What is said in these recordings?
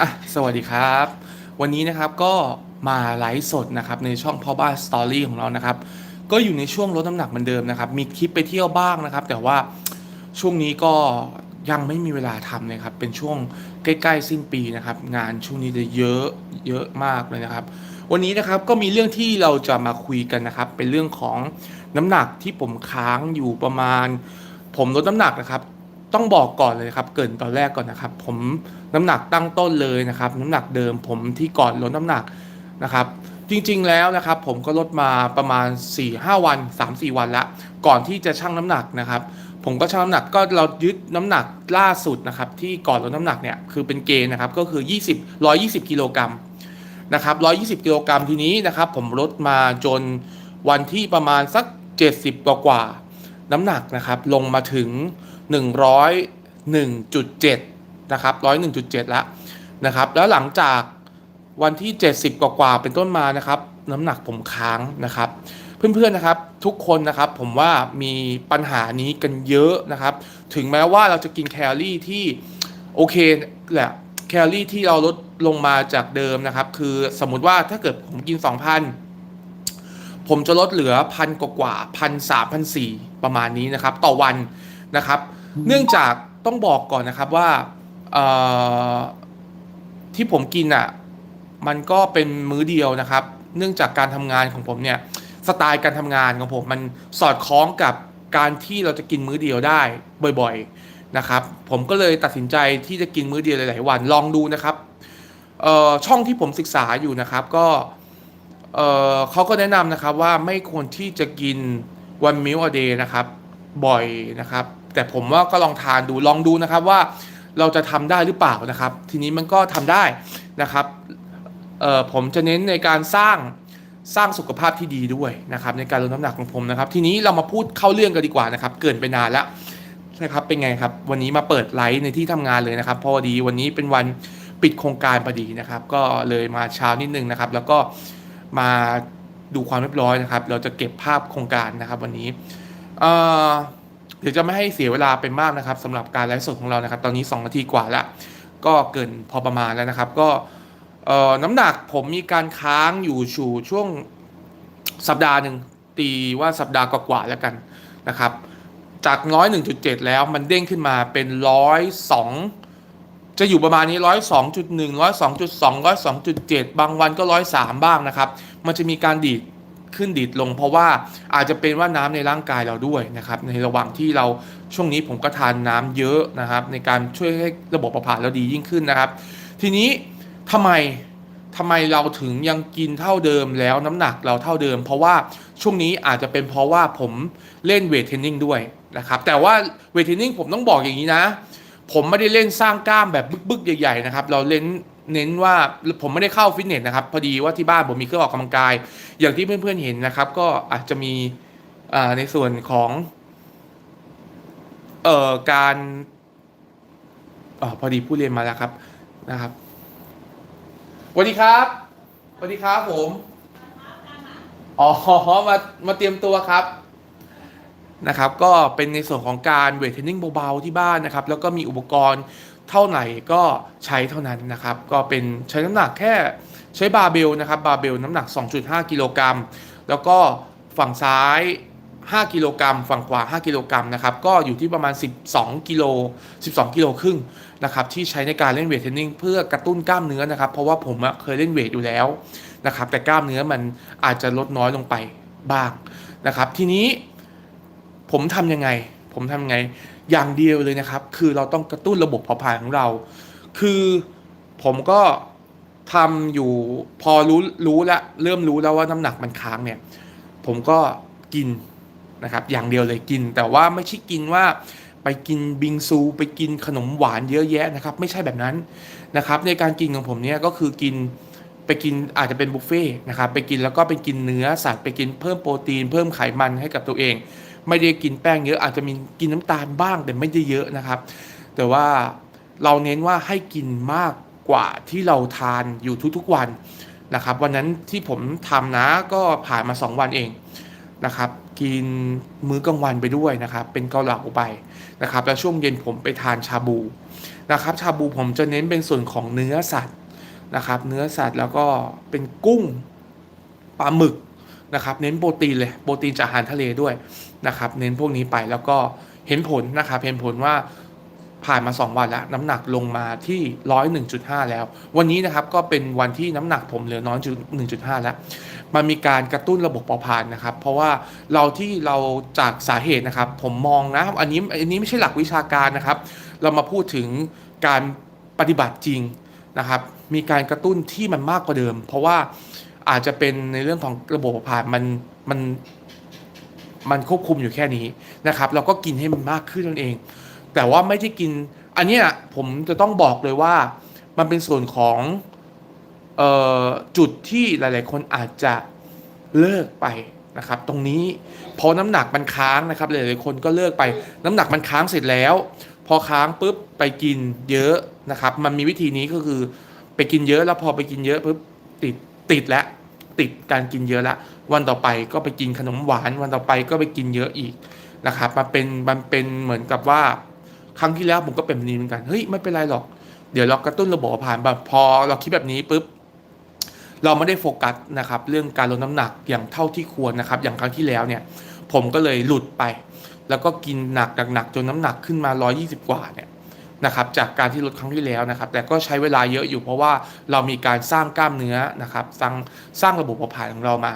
อะสวัสดีครับ วันนี้นะครับก็มาไลฟ์สดนะครับในช่องพ่อบ้านสตอรี่ของเรานะครับ ก็อยู่ในช่วงลดน้ำหนักเหมือนเดิมนะครับ มีคลิปไปเที่ยวบ้างนะครับ แต่ว่าช่วงนี้ก็ยังไม่มีเวลาทำเลยครับ เป็นช่วงใกล้ๆสิ้นปีนะครับ งานช่วงนี้จะเยอะเยอะมากเลยนะครับ วันนี้นะครับก็มีเรื่องที่เราจะมาคุยกันนะครับ เป็นเรื่องของน้ำหนักที่ผมค้างอยู่ประมาณ ผมลดน้ำหนักนะครับ ต้องบอกก่อนเลยครับ เกินตอนแรกก่อนนะครับ ผมน้ำหนักตั้งต้นเลยนะครับ น้ำหนักเดิมผมที่ก่อนลดน้ำหนักนะครับ จริงๆแล้วนะครับ ผมก็ลดมาประมาณ 4-5 วัน 3-4 วันละก่อนที่จะชั่งน้ำหนักนะครับ ผมก็ชั่งน้ำหนักก็เรายึดน้ำหนักล่าสุดนะครับ ที่ก่อนลดน้ำหนักเนี่ยคือเป็นเกณฑ์นะครับ ก็คือ 20 120กิโลกรัมนะครับ120กิโลกรัมทีนี้นะครับ ผมลดมาจนวันที่ประมาณสัก 70กว่ากว่าน้ำหนักนะครับ ลงมาถึง 101.7 นะครับ 101.7 แล้วนะครับ แล้วหลังจากวันที่ 70 กว่าๆเป็นต้นมานะครับ น้ำหนักผมค้างนะครับ เพื่อนๆนะครับทุกคนนะครับผมว่ามีปัญหานี้กันเยอะนะครับ ถึงแม้ว่าเราจะกินแคลอรี่ที่โอเคแหละแคลอรี่ที่เราลดลงมาจากเดิมนะครับ คือสมมุติว่าถ้าเกิดผมกิน 2,000 ผมจะลดเหลือพันกว่าพันสามพันสี่ประมาณนี้นะครับ ต่อวันนะครับ เนื่องจากต้องบอกก่อนนะครับว่าที่ผมกินอะมันก็เป็นมื้อเดียวนะครับ เนื่องจากการทำงานของผมเนี่ยสไตล์การทำงานของผมมันสอดคล้องกับการที่เราจะกินมื้อเดียวได้บ่อยๆนะครับ ผมก็เลยตัดสินใจที่จะกินมื้อเดียวหลายๆวันลองดูนะครับช่องที่ผมศึกษาอยู่นะครับก็เเขาก็แนะนำนะครับว่าไม่ควรที่จะกิน one meal a day นะครับบ่อยนะครับ แต่ผมว่าก็ลองทานดูลองดูนะครับว่าเราจะทำได้หรือเปล่านะครับ ทีนี้มันก็ทำได้นะครับเอ่อผมจะเน้นในการสร้างสร้างสุขภาพที่ดีด้วยนะครับ ในการลดน้ำหนักของผมนะครับ ทีนี้เรามาพูดเข้าเรื่องกันดีกว่านะครับ เกินไปนานแล้วนะครับเป็นไงครับ วันนี้มาเปิดไลฟ์ในที่ทำงานเลยนะครับพราะวดีวันนี้เป็นวันปิดโครงการพอดีนะครับ ก็เลยมาเช้านิดนึงนะครับ แล้วก็มาดูความเรียบร้อยนะครับ เราจะเก็บภาพโครงการนะครับ วันนี้เอ่อ ดี๋ยวจะไม่ให้เสียเวลาไปมากนะครับสำหรับการไลฟ์สดของเรานะครับ ตอนนี้ 2 นาทีกว่าแล้วก็เกินพอประมาณแล้วนะครับ ก็น้ำหนักผมมีการค้างอยู่ชูช่วงสัปดาห์หนึ่งตีว่าสัปดาห์กว่าๆแล้วกันนะครับ จากร้อยหนึ่งจุดเจ็ดแล้วมันเด้งขึ้นมาเป็นร้อยสองจะอยู่ประมาณนี้ร้อยสองจุดหนึ่งร้อยสองจุดสองร้อยสองจุดเจ็ดบางวันก็ร้อยสามบ้างนะครับ มันจะมีการดีด ขึ้นดีดลง เพราะว่าอาจจะเป็นว่าน้ำในร่างกายเราด้วยนะครับในระหว่างที่เราช่วงนี้ผมก็ทานน้ำเยอะนะครับ ในการช่วยให้ระบบประสาทเราดียิ่งขึ้นนะครับ ทีนี้ทำไมทำไมเราถึงยังกินเท่าเดิมแล้วน้ำหนักเราเท่าเดิม เพราะว่าช่วงนี้อาจจะเป็นเพราะว่าผมเล่นเวทเทรนนิ่งด้วยนะครับแต่ว่าเวทเทรนนิ่งผมต้องบอกอย่างนี้นะ ผมไม่ได้เล่นสร้างกล้ามแบบบึกๆ ใหญ่ ๆ นะครับ เราเล่น เน้นว่าผมไม่ได้เข้าฟิตเนสนะครับ พอดีว่าที่บ้านผมมีเครื่องออกกำลังกาย อย่างที่เพื่อนๆเห็นนะครับ ก็อาจจะมีในส่วนของเอ่อการอพอดีผู้เรียนมาแล้วครับนะครับสวัสดีครับสวัสดีครับผมอ๋อมามาเตรียมตัวครับนะครับ ก็เป็นในส่วนของการเวทเทรนนิ่งเบาๆที่บ้านนะครับ แล้วก็มีอุปกรณ์ เท่าไหร่ก็ใช้เท่านั้นนะครับ ก็เป็นใช้น้ำหนักแค่ใช้บาเบลนะครับบาเบลน้ำหนัก 2.5 กิโลกรัมแล้วก็ฝั่งซ้าย 5 กิโลกรัมฝั่งขวา 5 กิโลกรัมนะครับก็อยู่ที่ประมาณ 12 กิโล 12 กิโลครึ่งนะครับที่ใช้ในการเล่นเวทเทรนนิ่งเพื่อกระตุ้นกล้ามเนื้อนะครับ เพราะว่าผมเคยเล่นเวทอยู่แล้วนะครับ แต่กล้ามเนื้อมันอาจจะลดน้อยลงไปบ้างนะครับ ทีนี้ผมทำยังไง ผมทำยังไง อย่างเดียวเลยนะครับ คือเราต้องกระตุ้นระบบเผาผลาญของเรา คือผมก็ทำอยู่พอรู้รู้แล้วเริ่มรู้แล้วว่าน้ำหนักมันค้างเนี่ย ผมก็กินนะครับ อย่างเดียวเลยกิน แต่ว่าไม่ใช่กินว่าไปกินบิงซู ไปกินขนมหวานเยอะแยะนะครับ ไม่ใช่แบบนั้นนะครับ ในการกินของผมเนี่ยก็คือกินไปกินอาจจะเป็นบุฟเฟ่ต์นะครับไปกินแล้วก็ไปกินเนื้อสัตว์ไปกินเพิ่มโปรตีน เพิ่มไขมันให้กับตัวเอง ไม่ได้กินแป้งเยอะอาจจะมีกินน้ำตาลบ้างแต่ไม่ได้เยอะนะครับ แต่ว่าเราเน้นว่าให้กินมากกว่าที่เราทานอยู่ทุกๆวันนะครับ วันนั้นที่ผมทำนะก็ผ่านมา 2 วันเองนะครับ กินมื้อกลางวันไปด้วยนะครับ เป็นเกาเหลาไปนะครับ แล้วช่วงเย็นผมไปทานชาบูนะครับ ชาบูผมจะเน้นเป็นส่วนของเนื้อสัตว์นะครับ เนื้อสัตว์แล้วก็เป็นกุ้งปลาหมึก นะครับเน้นโปรตีนเลยโปรตีนจากอาหารทะเลด้วยนะครับเน้นพวกนี้ไปแล้วก็เห็นผลนะครับเห็นผลว่าผ่านมา 2 วันแล้วน้ำหนักลงมาที่ร้อยหนึ่งจุดห้าแล้ว วันนี้นะครับก็เป็นวันที่น้ำหนักผมเหลือน้อยจุดหนึ่งจุดห้าแล้วมันมีการกระตุ้นระบบเผาผลาญนะครับ เพราะว่าเราที่เราจากสาเหตุนะครับ ผมมองนะอันนี้อันนี้ไม่ใช่หลักวิชาการนะครับ เรามาพูดถึงการปฏิบัติจริงนะครับ มีการกระตุ้นที่มันมากกว่าเดิม เพราะว่า อาจจะเป็นในเรื่องของระบบผาผลาญมันมันมันควบคุมอยู่แค่นี้นะครับ เราก็กินให้มันมากขึ้นนั่นเอง แต่ว่าไม่ได้กิน อันนี้ผมจะต้องบอกเลยว่ามันเป็นส่วนของออจุดที่หลาย ๆ คนอาจจะเลิกไปนะครับ ตรงนี้พอน้ำหนักมันค้างนะครับ หลาย ๆ คนก็เลิกไป น้ำหนักมันค้างเสร็จแล้ว พอค้างปุ๊บไปกินเยอะนะครับ มันมีวิธีนี้ก็คือไปกินเยอะแล้วพอไปกินเยอะปุ๊บติด ติดแล้วติดการกินเยอะละวันต่อไปก็ไปกินขนมหวาน วันต่อไปก็ไปกินเยอะอีกนะครับมันเป็นมันเป็นเหมือนกับว่า ครั้งที่แล้วผมก็เป็นแบบนี้เหมือนกันเฮ้ยไม่เป็นไรหรอก เดี๋ยวเรากระตุ้นระบบผาผลาญแบบพอเราคิดแบบนี้ปุ๊บเราไม่ได้โฟกัสนะครับเรื่องการลดน้ำหนักอย่างเท่าที่ควรนะครับ อย่างครั้งที่แล้วเนี่ย ผมก็เลยหลุดไป แล้วก็กินหนักหนักๆจนน้ำหนักขึ้นมา 120 กว่าเนี่ย นะครับจากการที่ลดครั้งที่แล้วนะครับ แต่ก็ใช้เวลาเยอะอยู่เพราะว่าเรามีการสร้างกล้ามเนื้อนะครับสร้างสร้างระบบเผาผลาญของเรามา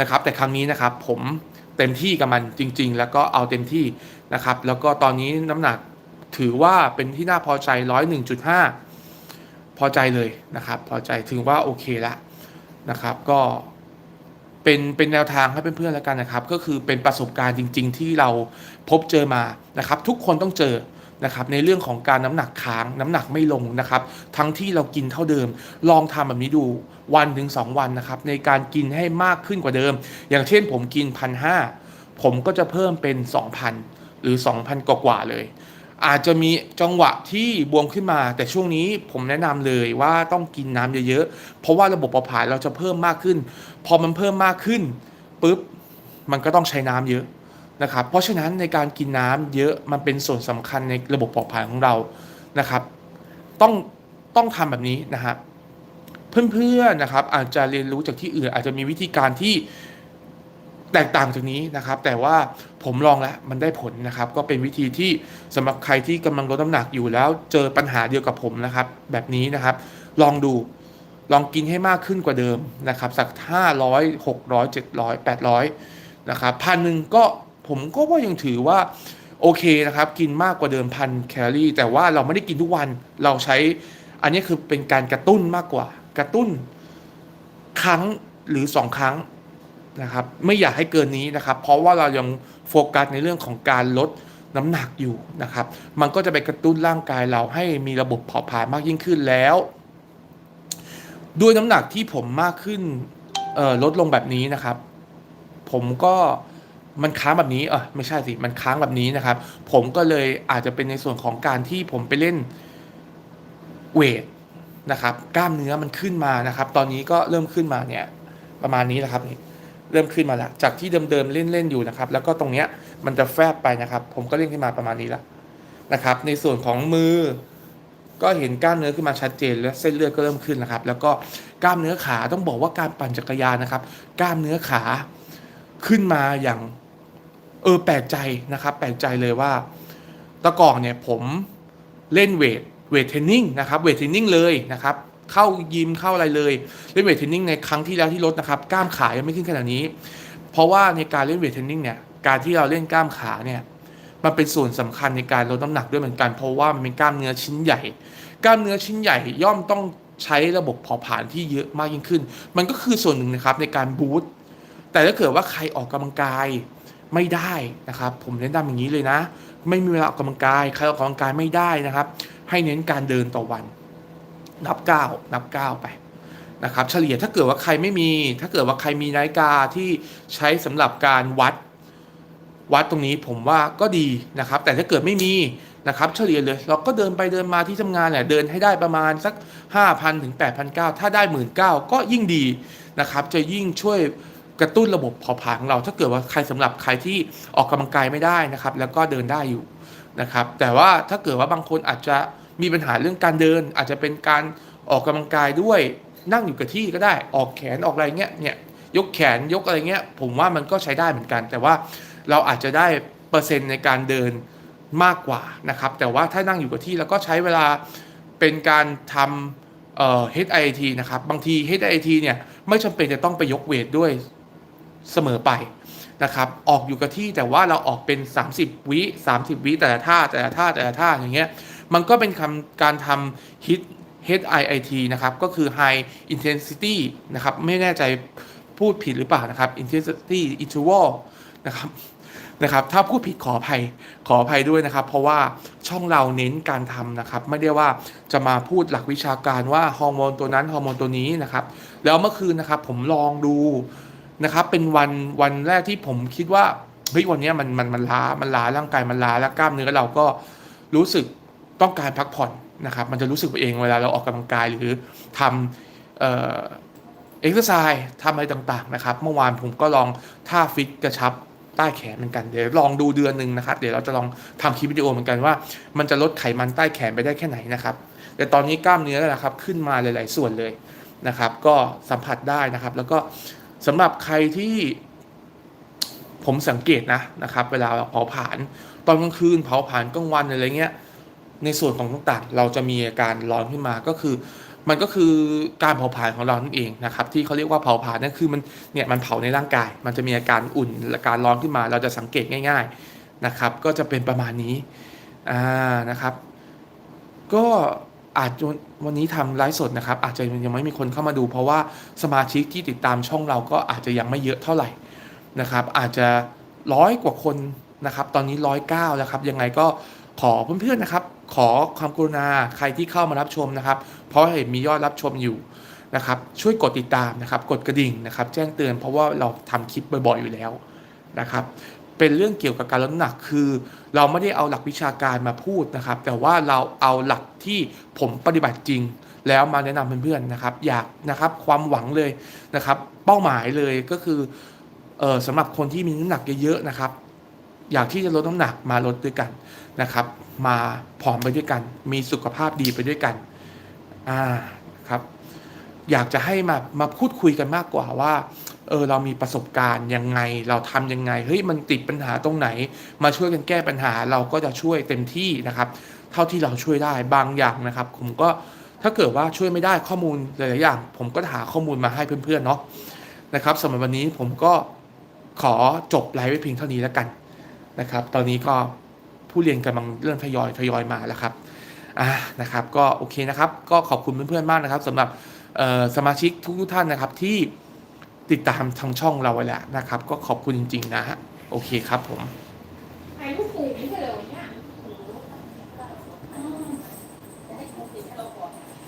นะครับ แต่ครั้งนี้นะครับผมเต็มที่กับมันจริง ๆ แล้วก็เอาเต็มที่นะครับ แล้วก็ตอนนี้น้ำหนักถือว่าเป็นที่น่าพอใจร้อยหนึ่งจุดห้าพอใจเลยนะครับ พอใจถือว่าโอเคละนะครับ ก็เป็นเป็นแนวทางให้เพื่อนๆแล้วกันนะครับ ก็คือเป็นประสบการณ์จริง ๆ ที่เราพบเจอมานะครับ ทุกคนต้องเจอ นะครับในเรื่องของการน้ำหนักค้างน้ำหนักไม่ลงนะครับ ทั้งที่เรากินเท่าเดิม ลองทำแบบนี้ดูวันถึงสองวันนะครับ ในการกินให้มากขึ้นกว่าเดิม อย่างเช่นผมกินพันห้าผมก็จะเพิ่มเป็น 2,000 หรือ 2,000 กว่าๆเลย อาจจะมีจังหวะที่บวมขึ้นมา แต่ช่วงนี้ผมแนะนำเลยว่าต้องกินน้ำเยอะๆ เพราะว่าระบบเผาผาญเราจะเพิ่มมากขึ้น พอมันเพิ่มมากขึ้นปุ๊บมันก็ต้องใช้น้ำเยอะ นะครับเพราะฉะนั้นในการกินน้ำเยอะมันเป็นส่วนสำคัญในระบบเผาผลาญของเรานะครับต้องต้องทำแบบนี้นะฮะเพื่อนๆนะครับอาจจะเรียนรู้จากที่อื่น อาจจะมีวิธีการที่แตกต่างจากนี้นะครับ แต่ว่าผมลองแล้วมันได้ผลนะครับ ก็เป็นวิธีที่สำหรับใครที่กำลังลดน้ำหนักอยู่แล้ว เจอปัญหาเดียวกับผมนะครับ แบบนี้นะครับ ลองดูลองกินให้มากขึ้นกว่าเดิมนะครับ สักห้าร้อยหกร้อยเจ็ดร้อยแปดร้อยนะครับพันหนึ่งก็ ผมก็ว่ายังถือว่าโอเคนะครับ กินมากกว่าเดิมพันแคลอรี่ แต่ว่าเราไม่ได้กินทุกวันเราใช้ อันนี้คือเป็นการกระตุ้นมากกว่า กระตุ้นครั้งหรือสองครั้งนะครับ ไม่อยากให้เกินนี้นะครับ เพราะว่าเรายังโฟกัสในเรื่องของการลดน้ำหนักอยู่นะครับ มันก็จะไปกระตุ้นร่างกายเราให้มีระบบเผาผลาญมากยิ่งขึ้นแล้ว ด้วยน้ำหนักที่ผมมากขึ้นลดลงแบบนี้นะครับ ผมก็ มันค้างแบบนี้เออไม่ใช่สิมันค้างแบบนี้นะครับ ผมก็เลยอาจจะเป็นในส่วนของการที่ผมไปเล่นเวทนะครับกล้ามเนื้อมันขึ้นมานะครับ ตอนนี้ก็เริ่มขึ้นมาเนี่ยประมาณนี้แหละครับนี่เริ่มขึ้นมาแล้วจากที่เดิมๆเล่นๆอยู่นะครับ แล้วก็ตรงเนี้ยมันจะแฟบไปนะครับ ผมก็เล่นขึ้นมาประมาณนี้แล้วนะครับ ในส่วนของมือ ก็เห็นกล้ามเนื้อขึ้นมาชัดเจนแล้วเส้นเลือดก็เริ่มขึ้นนะครับ แล้วก็กล้ามเนื้อขาต้องบอกว่าการปั่นจักรยานนะครับ กล้ามเนื้อขาขึ้นมาอย่าง เออแปลกใจนะครับแปลกใจเลยว่าตะก่อนเนี่ยผมเล่นเวทเวทเทรนนิ่งนะครับเวทเทรนนิ่งเลยนะครับเข้ายิมเข้าอะไรเลยเล่นเวทเทรนนิ่งในครั้งที่แล้วที่ลดนะครับกล้ามขายังไม่ขึ้นขนาดนี้ เพราะว่าในการเล่นเวทเทรนนิ่งเนี่ยการที่เราเล่นกล้ามขาเนี่ยมันเป็นส่วนสำคัญในการลดน้ำหนักด้วยเหมือนกัน เพราะว่ามันเป็นกล้ามเนื้อชิ้นใหญ่ กล้ามเนื้อชิ้นใหญ่ย่อมต้องใช้ระบบเผาผลาญที่เยอะมากยิ่งขึ้น มันก็คือส่วนหนึ่งนะครับในการบูตแต่ถ้าเกิดว่าใครออกกำลังกาย ไม่ได้นะครับ ผมแนะนำอย่างนี้เลยนะ ไม่มีเวลาออกกำลังกายใครออกกำลังกายไม่ได้นะครับ ให้เน้นการเดินต่อวัน นับก้าวนับก้าวไปนะครับ เฉลี่ยถ้าเกิดว่าใครไม่มี ถ้าเกิดว่าใครมีนาฬิกาที่ใช้สำหรับการวัดวัดตรงนี้ผมว่าก็ดีนะครับ แต่ถ้าเกิดไม่มีนะครับ เฉลี่ยเลย เราก็เดินไปเดินมาที่ทำงานเนี่ยเดินให้ได้ประมาณสัก 5,000 ถึง 8,900 ถ้าได้ 1 9 0 0 0 ก็ยิ่งดีนะครับ จะยิ่งช่วย กระตุ้นระบบเผาผลาญของเรา ถ้าเกิดว่าใครสำหรับใครที่ออกกำลังกายไม่ได้นะครับ แล้วก็เดินได้อยู่นะครับ แต่ว่าถ้าเกิดว่าบางคนอาจจะมีปัญหาเรื่องการเดิน อาจจะเป็นการออกกำลังกายด้วยนั่งอยู่กับที่ก็ได้ออกแขนออกอะไรเงี้ยเนี่ยยกแขนยกอะไรเงี้ย ผมว่ามันก็ใช้ได้เหมือนกัน แต่ว่าเราอาจจะได้เปอร์เซ็นต์ในการเดินมากกว่านะครับ แต่ว่าถ้านั่งอยู่กับที่แล้วก็ใช้เวลาเป็นการทำเอ่อ HIIT นะครับ บางที HIIT เนี่ย ไม่จำเป็นจะต้องไปยกเวทด้วย เสมอไปนะครับ ออกอยู่กับที่แต่ว่าเราออกเป็น 30 วิ 30 วิแต่ละท่าแต่ละท่าแต่ละท่าอย่างเงี้ย มันก็เป็นคำการทำ HIT HIIT นะครับ ก็คือ High Intensity นะครับ ไม่แน่ใจพูดผิดหรือเปล่านะครับ Intensity Interval นะครับนะครับถ้าพูดผิดขออภัยขออภัยด้วยนะครับ เพราะว่าช่องเราเน้นการทำนะครับ ไม่ได้ว่าจะมาพูดหลักวิชาการว่าฮอร์โมนตัวนั้นฮอร์โมนตัวนี้นะครับ แล้วเมื่อคืนนะครับผมลองดู นะครับ เป็นวันวันแรกที่ผมคิดว่าเฮ้ยวันนี้มันมันมันล้ามันล้าร่างกายมันล้าแล้วกล้ามเนื้อเราก็รู้สึกต้องการพักผ่อนนะครับ มันจะรู้สึกเองเวลาเราออกกำลังกายหรือทำเอ่อเอ็กซ์ไซส์ทำอะไรต่างๆนะครับ เมื่อวานผมก็ลองท่าฟิตกระชับใต้แขนเหมือนกันเดี๋ยวลองดูเดือนหนึ่งนะครับ เดี๋ยวเราจะลองทำคลิปวิดีโอเหมือนกันว่า มันจะลดไขมันใต้แขนไปได้แค่ไหนนะครับ แต่ตอนนี้กล้ามเนื้อนะครับขึ้นมาหลาย ๆ ส่วนเลยนะครับ ก็สัมผัสได้นะครับ แล้วก็ สำหรับใครที่ผมสังเกตนะนะครับ เวลาเผาผลาญตอนกลางคืนเผาผลาญกลางวันอะไรเงี้ย ในส่วนของต่างๆเราจะมีอาการร้อนขึ้นมาก็คือ มันก็คือการเผาผลาญของเรานั่นเองนะครับ ที่เขาเรียกว่าเผาผลาญนั่นคือมันเนี่ยมันเผาในร่างกาย มันจะมีอาการอุ่นและการร้อนขึ้นมา เราจะสังเกตง่าย ๆนะครับ ก็จะเป็นประมาณนี้อ่านะครับ ก็ อาจจะวันนี้ทำไลฟ์สดนะครับ อาจจะยังไม่มีคนเข้ามาดู เพราะว่าสมาชิกที่ติดตามช่องเราก็อาจจะยังไม่เยอะเท่าไหร่นะครับ อาจจะร้อยกว่าคนนะครับ ตอนนี้ร้อยเก้าแล้วครับ ยังไงก็ขอเพื่อนๆนะครับ ขอความกรุณาใครที่เข้ามารับชมนะครับ เพราะเห็นมียอดรับชมอยู่นะครับ ช่วยกดติดตามนะครับ กดกระดิ่งนะครับ แจ้งเตือนเพราะว่าเราทำคลิปบ่อยๆอยู่แล้วนะครับ เป็นเรื่องเกี่ยวกับการลดน้ำหนักคือ เราไม่ได้เอาหลักวิชาการมาพูดนะครับ แต่ว่าเราเอาหลักที่ผมปฏิบัติจริง แล้วมาแนะนำเพื่อนๆนะครับ อยากนะครับความหวังเลยนะครับ เป้าหมายเลยก็คือเออสำหรับคนที่มีน้ำหนักเยอะๆนะครับ อยากที่จะลดน้ำหนักมาลดด้วยกันนะครับ มาผอมไปด้วยกัน มีสุขภาพดีไปด้วยกันอ่าครับ อยากจะให้มามาพูดคุยกันมากกว่าว่า เออเรามีประสบการณ์ยังไง เราทำยังไงเฮ้ยมันติดปัญหาตรงไหน มาช่วยกันแก้ปัญหาเราก็จะช่วยเต็มที่นะครับ เท่าที่เราช่วยได้บางอย่างนะครับ ผมก็ถ้าเกิดว่าช่วยไม่ได้ข้อมูลหลายๆอย่าง ผมก็หาข้อมูลมาให้เพื่อนๆเนาะนะครับสำหรับวันนี้ผมก็ขอจบไลฟ์ไว้เพียงเท่านี้แล้วกันนะครับ ตอนนี้ก็ผู้เรียนกำลังเริ่มทยอยทยอยมาแล้วครับอ่านะครับก็โอเคนะครับ ก็ขอบคุณเพื่อนๆมากนะครับสำหรับสมาชิกทุกท่านนะครับที่ ติดตามทางช่องเราไว้แล้วนะครับ ก็ขอบคุณจริง ๆ นะฮะโอเคครับผม